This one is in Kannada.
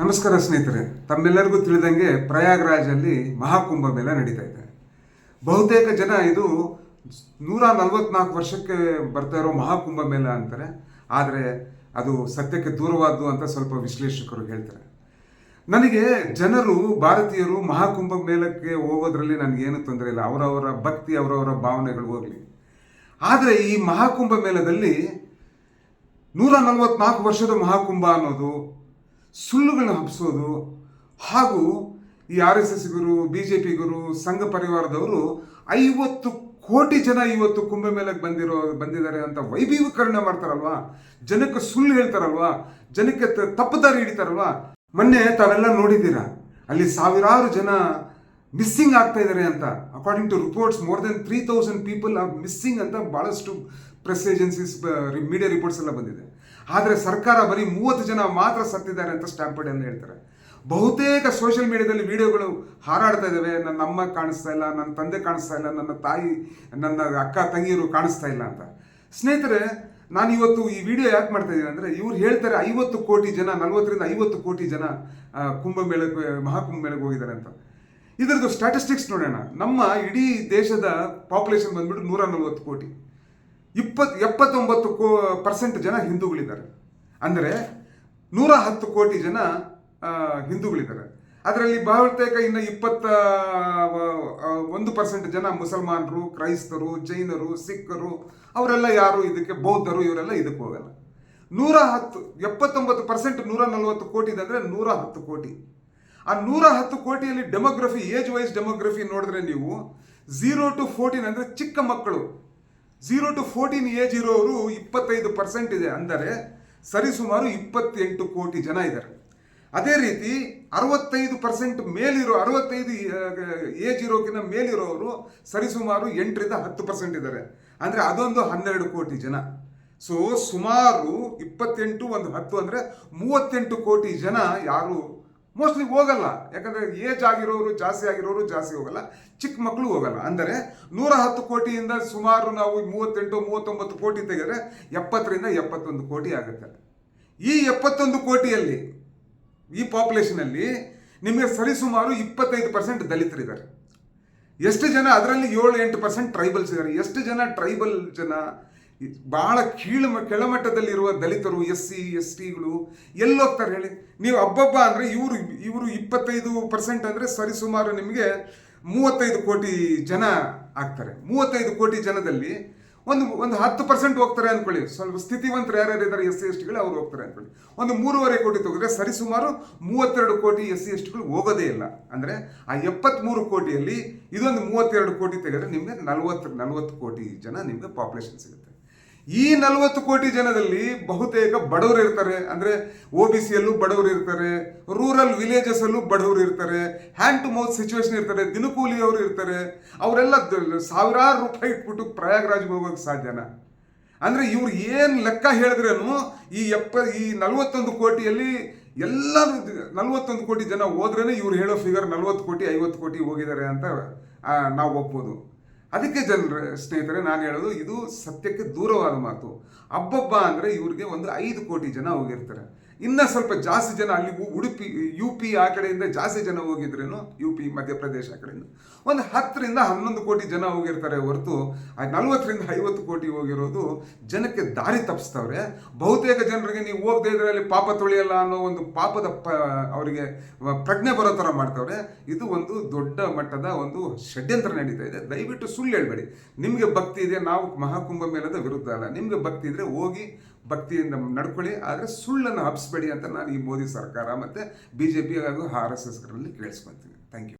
ನಮಸ್ಕಾರ ಸ್ನೇಹಿತರೆ, ತಮ್ಮೆಲ್ಲರಿಗೂ ತಿಳಿದಂಗೆ ಪ್ರಯಾಗ್ರಾಜಲ್ಲಿ ಮಹಾಕುಂಭ ಮೇಳ ನಡೀತಾ ಇದೆ. ಬಹುತೇಕ ಜನ ಇದು ನೂರ ನಲವತ್ನಾಲ್ಕು ವರ್ಷಕ್ಕೆ ಬರ್ತಾ ಇರೋ ಮಹಾಕುಂಭ ಮೇಳ ಅಂತಾರೆ. ಆದರೆ ಅದು ಸತ್ಯಕ್ಕೆ ದೂರವಾದ್ದು ಅಂತ ಸ್ವಲ್ಪ ವಿಶ್ಲೇಷಕರು ಹೇಳ್ತಾರೆ. ನನಗೆ ಜನರು, ಭಾರತೀಯರು ಮಹಾಕುಂಭ ಮೇಳಕ್ಕೆ ಹೋಗೋದ್ರಲ್ಲಿ ನನಗೇನು ತೊಂದರೆ ಇಲ್ಲ. ಅವರವರ ಭಕ್ತಿ, ಅವರವರ ಭಾವನೆಗಳು ಹೋಗಲಿ. ಆದರೆ ಈ ಮಹಾಕುಂಭ ಮೇಳದಲ್ಲಿ ನೂರ ನಲವತ್ನಾಲ್ಕು ವರ್ಷದ ಮಹಾಕುಂಭ ಅನ್ನೋದು ಸುಳ್ಳುಗಳನ್ನ ಹಬ್ಬಿಸೋದು ಹಾಗೂ ಈ ಆರ್ ಎಸ್ ಎಸ್ಗರು ಬಿ ಜೆ ಪಿಗರು ಸಂಘ ಪರಿವಾರದವರು ಐವತ್ತು ಕೋಟಿ ಜನ ಇವತ್ತು ಕುಂಭಮೇಳಕ್ಕೆ ಬಂದಿರೋ, ಬಂದಿದ್ದಾರೆ ಅಂತ ವೈಭವೀಕರಣ ಮಾಡ್ತಾರಲ್ವಾ? ಜನಕ್ಕೆ ಸುಳ್ಳು ಹೇಳ್ತಾರಲ್ವಾ? ಜನಕ್ಕೆ ತಪ್ಪು ದಾರಿ ಹಿಡಿತಾರಲ್ವಾ? ಮೊನ್ನೆ ತಾವೆಲ್ಲ ನೋಡಿದ್ದೀರಾ? ಅಲ್ಲಿ ಸಾವಿರಾರು ಜನ ಮಿಸ್ಸಿಂಗ್ ಆಗ್ತಾ ಇದ್ದಾರೆ ಅಂತ. According to reports more than three thousand people are missing ಅಂತ ಭಾಳಷ್ಟು ಪ್ರೆಸ್ ಏಜೆನ್ಸೀಸ್ ಮೀಡಿಯಾ ರಿಪೋರ್ಟ್ಸ್ ಎಲ್ಲ ಬಂದಿದೆ. ಆದರೆ ಸರ್ಕಾರ ಬರೀ ಮೂವತ್ತು ಜನ ಮಾತ್ರ ಸತ್ತಿದ್ದಾರೆ ಅಂತ ಸ್ಟ್ಯಾಂಪರ್ಡ್ ಅಂತ ಹೇಳ್ತಾರೆ. ಬಹುತೇಕ ಸೋಷಿಯಲ್ ಮೀಡಿಯಾದಲ್ಲಿ ವಿಡಿಯೋಗಳು ಹಾರಾಡ್ತಾ ಇದ್ದಾವೆ. ನನ್ನ ಅಮ್ಮ ಕಾಣಿಸ್ತಾ ಇಲ್ಲ ನನ್ನ ತಂದೆ ಕಾಣಿಸ್ತಾ ಇಲ್ಲ, ನನ್ನ ತಾಯಿ, ನನ್ನ ಅಕ್ಕ, ತಂಗಿಯರು ಕಾಣಿಸ್ತಾ ಇಲ್ಲ ಅಂತ. ಸ್ನೇಹಿತರೆ, ನಾನು ಇವತ್ತು ಈ ವಿಡಿಯೋ ಯಾಕೆ ಮಾಡ್ತಾ ಇದ್ದೀನಿ ಅಂದರೆ ಇವ್ರು ಹೇಳ್ತಾರೆ ಐವತ್ತು ಕೋಟಿ ಜನ, ನಲವತ್ತರಿಂದ ಐವತ್ತು ಕೋಟಿ ಜನ ಕುಂಭಮೇಳಕ್ಕೆ ಮಹಾಕುಂಭ ಮೇಳಕ್ಕೆ ಹೋಗಿದ್ದಾರೆ ಅಂತ. ಇದರದ್ದು ಸ್ಟ್ಯಾಟಿಸ್ಟಿಕ್ಸ್ ನೋಡೋಣ. ನಮ್ಮ ಇಡೀ ದೇಶದ ಪಾಪ್ಯುಲೇಷನ್ ಬಂದ್ಬಿಟ್ಟು ನೂರ ನಲ್ವತ್ತು ಕೋಟಿ. ಇಪ್ಪತ್, ಎಪ್ಪತ್ತೊಂಬತ್ತು ಕೋ ಪರ್ಸೆಂಟ್ ಜನ ಹಿಂದೂಗಳಿದ್ದಾರೆ. ಅಂದರೆ ನೂರ ಹತ್ತು ಕೋಟಿ ಜನ ಹಿಂದೂಗಳಿದ್ದಾರೆ. ಅದರಲ್ಲಿ ಬಹುತೇಕ ಇನ್ನು ಇಪ್ಪತ್ತ ಒಂದು ಪರ್ಸೆಂಟ್ ಜನ ಮುಸಲ್ಮಾನರು, ಕ್ರೈಸ್ತರು, ಜೈನರು, ಸಿಖ್ಖರು, ಅವರೆಲ್ಲ ಯಾರು ಇದಕ್ಕೆ ಬೌದ್ಧರು, ಇವರೆಲ್ಲ ಇದಕ್ಕೆ ಹೋಗಲ್ಲ. ನೂರ ಹತ್ತು, ಎಪ್ಪತ್ತೊಂಬತ್ತು ಪರ್ಸೆಂಟ್ ನೂರ ನಲವತ್ತು ಕೋಟಿ ಅಂದರೆ ನೂರ ಹತ್ತು ಕೋಟಿ. ಆ ನೂರ ಹತ್ತು ಕೋಟಿಯಲ್ಲಿ ಡೆಮೋಗ್ರಫಿ ಏಜ್ ವೈಸ್ ಡೆಮೋಗ್ರಫಿ ನೋಡಿದ್ರೆ ನೀವು ಝೀರೋ ಟು ಫೋರ್ಟೀನ್ ಅಂದರೆ ಚಿಕ್ಕ ಮಕ್ಕಳು. ಝೀರೋ ಟು ಫೋರ್ಟೀನ್ ಏಜ್ ಇರೋರು ಇಪ್ಪತ್ತೈದು ಪರ್ಸೆಂಟ್ ಇದೆ ಅಂದರೆ ಸರಿಸುಮಾರು ಇಪ್ಪತ್ತೆಂಟು ಕೋಟಿ ಜನ ಇದ್ದಾರೆ. ಅದೇ ರೀತಿ ಅರವತ್ತೈದು ಪರ್ಸೆಂಟ್ ಮೇಲಿರೋ, ಅರವತ್ತೈದು ಏಜ್ ಇರೋಕ್ಕಿಂತ ಮೇಲಿರೋರು ಸರಿಸುಮಾರು ಎಂಟರಿಂದ ಹತ್ತು ಪರ್ಸೆಂಟ್ ಇದ್ದಾರೆ. ಅಂದರೆ ಅದೊಂದು ಹನ್ನೆರಡು ಕೋಟಿ ಜನ. ಸೊ ಸುಮಾರು ಇಪ್ಪತ್ತೆಂಟು ಒಂದು ಹತ್ತು ಅಂದರೆ ಮೂವತ್ತೆಂಟು ಕೋಟಿ ಜನ ಯಾರು ಮೋಸ್ಟ್ಲಿ ಹೋಗಲ್ಲ. ಯಾಕಂದರೆ ಏಜ್ ಆಗಿರೋರು ಜಾಸ್ತಿ ಆಗಿರೋರು ಜಾಸ್ತಿ ಹೋಗಲ್ಲ. ಚಿಕ್ಕ ಮಕ್ಕಳು ಹೋಗಲ್ಲ. ಅಂದರೆ ನೂರ ಹತ್ತು ಕೋಟಿಯಿಂದ ಸುಮಾರು ನಾವು ಮೂವತ್ತೆಂಟು, ಮೂವತ್ತೊಂಬತ್ತು ಕೋಟಿ ತೆಗೆದರೆ ಎಪ್ಪತ್ತರಿಂದ ಎಪ್ಪತ್ತೊಂದು ಕೋಟಿ ಆಗುತ್ತೆ. ಈ ಎಪ್ಪತ್ತೊಂದು ಕೋಟಿಯಲ್ಲಿ, ಈ ಪಾಪ್ಯುಲೇಷನಲ್ಲಿ ನಿಮಗೆ ಸರಿಸುಮಾರು ಇಪ್ಪತ್ತೈದು ಪರ್ಸೆಂಟ್ ದಲಿತರಿದ್ದಾರೆ ಎಷ್ಟು ಜನ ಅದರಲ್ಲಿ ಏಳು ಎಂಟು ಪರ್ಸೆಂಟ್ ಟ್ರೈಬಲ್ಸ್ ಇದ್ದಾರೆ. ಎಷ್ಟು ಜನ ಟ್ರೈಬಲ್ ಜನ ಬಹಳ ಕೀಳು ಕೆಳಮಟ್ಟದಲ್ಲಿರುವ ದಲಿತರು ಎಸ್ ಸಿ ಎಸ್ ಟಿಗಳು ಎಲ್ಲೋಗ್ತಾರೆ ಹೇಳಿ? ನೀವು ಹಬ್ಬಬ್ಬ ಅಂದರೆ ಇವರು ಇವರು ಇಪ್ಪತ್ತೈದು ಪರ್ಸೆಂಟ್ ಅಂದರೆ ಸರಿಸುಮಾರು ನಿಮಗೆ ಮೂವತ್ತೈದು ಕೋಟಿ ಜನ ಆಗ್ತಾರೆ. ಮೂವತ್ತೈದು ಕೋಟಿ ಜನದಲ್ಲಿ ಒಂದು ಒಂದು ಹತ್ತು ಪರ್ಸೆಂಟ್ ಹೋಗ್ತಾರೆ ಅಂದ್ಕೊಳ್ಳಿ ಸ್ವಲ್ಪ ಸ್ಥಿತಿವಂತರು ಯಾರ್ಯಾರು ಇದ್ದಾರೆ ಎಸ್ ಸಿ ಎಸ್ ಟಿಗಳು ಅವ್ರು ಹೋಗ್ತಾರೆ ಅಂದ್ಕೊಳ್ಳಿ ಒಂದು ಮೂರುವರೆ ಕೋಟಿ ತೆಗೆದ್ರೆ ಸರಿಸುಮಾರು ಮೂವತ್ತೆರಡು ಕೋಟಿ ಎಸ್ ಸಿ ಎಸ್ ಟಿಗಳು ಹೋಗೋದೇ ಇಲ್ಲ. ಅಂದರೆ ಆ ಎಪ್ಪತ್ತ್ಮೂರು ಕೋಟಿಯಲ್ಲಿ ಇದೊಂದು ಮೂವತ್ತೆರಡು ಕೋಟಿ ತೆಗೆದ್ರೆ ನಿಮಗೆ ನಲ್ವತ್ತು ನಲ್ವತ್ತು ಕೋಟಿ ಜನ ನಿಮಗೆ ಪಾಪ್ಯುಲೇಷನ್ ಸಿಗುತ್ತೆ. ಈ ನಲವತ್ತು ಕೋಟಿ ಜನದಲ್ಲಿ ಬಹುತೇಕ ಬಡವರು ಇರ್ತಾರೆ. ಅಂದರೆ ಒ ಬಿ ಸಿಯಲ್ಲೂ ಬಡವರು ಇರ್ತಾರೆ ರೂರಲ್ ವಿಲೇಜಸ್ ಅಲ್ಲೂ ಬಡವರು ಇರ್ತಾರೆ ಹ್ಯಾಂಡ್ ಟು ಮೌತ್ ಸಿಚುವೇಶನ್ ಇರ್ತಾರೆ ದಿನಕೂಲಿಯವರು ಇರ್ತಾರೆ. ಅವರೆಲ್ಲ ಸಾವಿರಾರು ರೂಪಾಯಿ ಇಟ್ಬಿಟ್ಟು ಪ್ರಯಾಗ್ರಾಜ್ಗೆ ಹೋಗೋಕೆ ಸಾಧ್ಯನ? ಅಂದರೆ ಇವ್ರು ಏನು ಲೆಕ್ಕ ಹೇಳಿದ್ರೇನು ಈ ಎಪ್ಪ, ಈ ನಲವತ್ತೊಂದು ಕೋಟಿಯಲ್ಲಿ ಎಲ್ಲ ನಲವತ್ತೊಂದು ಕೋಟಿ ಜನ ಹೋದ್ರೇನೆ ಇವ್ರು ಹೇಳೋ ಫಿಗರ್ ನಲವತ್ತು ಕೋಟಿ, ಐವತ್ತು ಕೋಟಿ ಹೋಗಿದ್ದಾರೆ ಅಂತ ನಾವು ಒಪ್ಬೋದು ಅದಕ್ಕೆ ಜನರ ಸ್ನೇಹಿತರೆ, ನಾನು ಹೇಳೋದು ಇದು ಸತ್ಯಕ್ಕೆ ದೂರವಾದ ಮಾತು. ಹಬ್ಬಬ್ಬ ಅಂದರೆ ಇವ್ರಿಗೆ ಒಂದು ಐದು ಕೋಟಿ ಜನ ಹೋಗಿರ್ತಾರೆ. ಇನ್ನು ಸ್ವಲ್ಪ ಜಾಸ್ತಿ ಜನ ಅಲ್ಲಿ ಉಡುಪಿ ಯು ಪಿ ಆ ಕಡೆಯಿಂದ ಜಾಸ್ತಿ ಜನ ಹೋಗಿದ್ರೇನು? ಯು ಪಿ ಮಧ್ಯಪ್ರದೇಶ ಆ ಕಡೆಯಿಂದ. ಒಂದು ಹತ್ತರಿಂದ ಹನ್ನೊಂದು ಕೋಟಿ ಜನ ಹೋಗಿರ್ತಾರೆ ಹೊರತು ನಲ್ವತ್ತರಿಂದ ಐವತ್ತು ಕೋಟಿ ಹೋಗಿರೋದು ಜನಕ್ಕೆ ದಾರಿ ತಪ್ಪಿಸ್ತವ್ರೆ. ಬಹುತೇಕ ಜನರಿಗೆ ನೀವು ಹೋಗದೇ ಇದ್ರೆ ಅಲ್ಲಿ ಪಾಪ ತೊಳೆಯಲ್ಲ ಅನ್ನೋ ಒಂದು ಪಾಪದ ಪ, ಅವರಿಗೆ ಪ್ರಜ್ಞೆ ಬರೋ ಥರ ಮಾಡ್ತವ್ರೆ. ಇದು ಒಂದು ದೊಡ್ಡ ಮಟ್ಟದ ಒಂದು ಷಡ್ಯಂತ್ರ ನಡೀತಾ ಇದೆ. ದಯವಿಟ್ಟು ಸುಳ್ಳು ಹೇಳ್ಬೇಡಿ. ನಿಮಗೆ ಭಕ್ತಿ ಇದೆ, ನಾವು ಮಹಾಕುಂಭ ಮೇಲದ ವಿರುದ್ಧ ಅಲ್ಲ. ನಿಮಗೆ ಭಕ್ತಿ ಇದ್ರೆ ಹೋಗಿ ಭಕ್ತಿಯಿಂದ ನಡ್ಕೊಳ್ಳಿ, ಆದರೆ ಸುಳ್ಳನ್ನು ಹಬ್ಬಿಸ್ಬೇಡಿ ಅಂತ ನಾನು ಈ ಮೋದಿ ಸರ್ಕಾರ ಮತ್ತು ಬಿ ಜೆ ಪಿ ಹಾಗೂ ಆರ್ ಎಸ್ ಎಸ್ಗಳಲ್ಲಿ ಕೇಳಿಸ್ಕೊತೀನಿ. Thank you